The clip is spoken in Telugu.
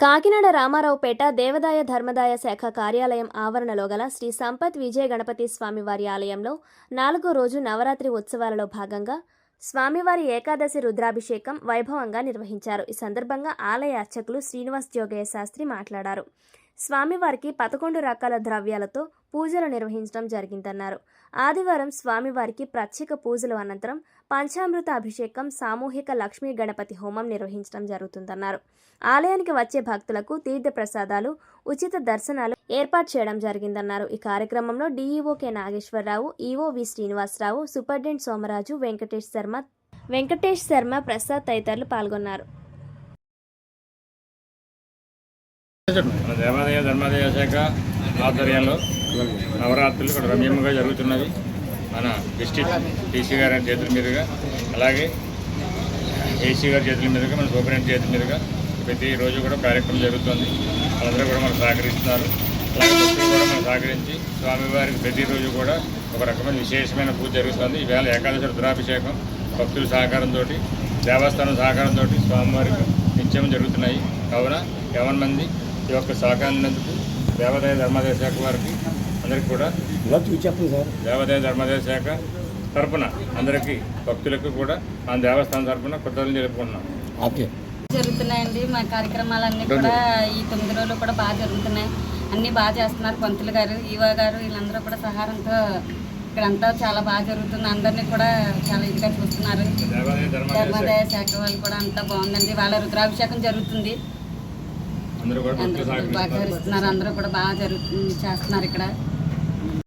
కాకినాడ రామారావుపేట దేవదాయ ధర్మదాయ శాఖ కార్యాలయం ఆవరణలో గల శ్రీ సంపత్ విజయ గణపతి స్వామివారి ఆలయంలో నాలుగో రోజు నవరాత్రి ఉత్సవాలలో భాగంగా స్వామివారి ఏకాదశి రుద్రాభిషేకం వైభవంగా నిర్వహించారు. ఈ సందర్భంగా ఆలయ అర్చకులు శ్రీనివాస్ జోగయ్య శాస్త్రి మాట్లాడారు. స్వామివారికి పదకొండు రకాల ద్రవ్యాలతో పూజలు నిర్వహించడం జరిగిందన్నారు. ఆదివారం స్వామివారికి ప్రత్యేక పూజలు అనంతరం పంచామృత అభిషేకం సామూహిక లక్ష్మీ గణపతి హోమం నిర్వహించడం జరుగుతుందన్నారు. ఆలయానికి వచ్చే భక్తులకు తీర్థ ప్రసాదాలు ఉచిత దర్శనాలు ఏర్పాటు చేయడం జరిగిందన్నారు. ఈ కార్యక్రమంలో DEO K Nageswara Rao EO V Srinivasa Rao superintendent Somaraju Venkatesh Sharma Venkatesh Sharma Prasad తదితరులు పాల్గొన్నారు. మన దేవాదాయ ధర్మాదాయ శాఖ ఆధ్వర్యంలో నవరాత్రులు ఇక్కడ రమ్యంగా జరుగుతున్నవి. మన డిస్టిక్ డీసీ గారి చేతుల మీదుగా అలాగే ఏసీ గారి చేతుల మీదుగా మన సూపరింటెండెంట్ చేతుల మీదుగా ప్రతిరోజు కూడా కార్యక్రమం జరుగుతుంది. వాళ్ళందరూ కూడా మనకు సహకరిస్తున్నారు. అలాగే భక్తులు కూడా మనం సహకరించి స్వామివారికి ప్రతిరోజు కూడా ఒక రకమైన విశేషమైన పూజ జరుగుతుంది. ఈవేళ ఏకాదశి రుద్రాభిషేకం భక్తుల సహకారంతో దేవస్థానం సహకారంతో స్వామివారికి నిత్యం జరుగుతున్నాయి. కావున ఎవరి మంది ఈ యొక్క సహకారినందుకు దేవాదాయ ధర్మాదాయ శాఖ వారికి అందరికీ కూడా ఇలా చూసి చెప్పండి సార్. దేవాదాయ ధర్మాదాయ శాఖ తరపున అందరికీ భక్తులకు కూడా మన దేవస్థానం తరపున కృతజ్ఞతలు తెలుపుకుంటున్నాం. ఓకే. జరుగుతున్నాయండి. మా కార్యక్రమాలన్నీ కూడా ఈ తొమ్మిది రోజులు కూడా బాగా జరుగుతున్నాయి. అన్నీ బాగా చేస్తున్నారు పంతులు గారు ఈవో గారు వీళ్ళందరూ కూడా సహారంతో ఇక్కడంతా చాలా బాగా జరుగుతుంది. అందరినీ కూడా చాలా ఇదిగా చూస్తున్నారు. దేవాదాయ ధర్మాదాయ శాఖ. ధర్మోదయ శాఖ వాళ్ళు కూడా అంతా బాగుందండి. వాళ్ళ రుద్రాభిషేకం జరుగుతుంది. అందరూ బాగా అందరూ కూడా బాగా జరుగుతుంది చేస్తున్నారు ఇక్కడ.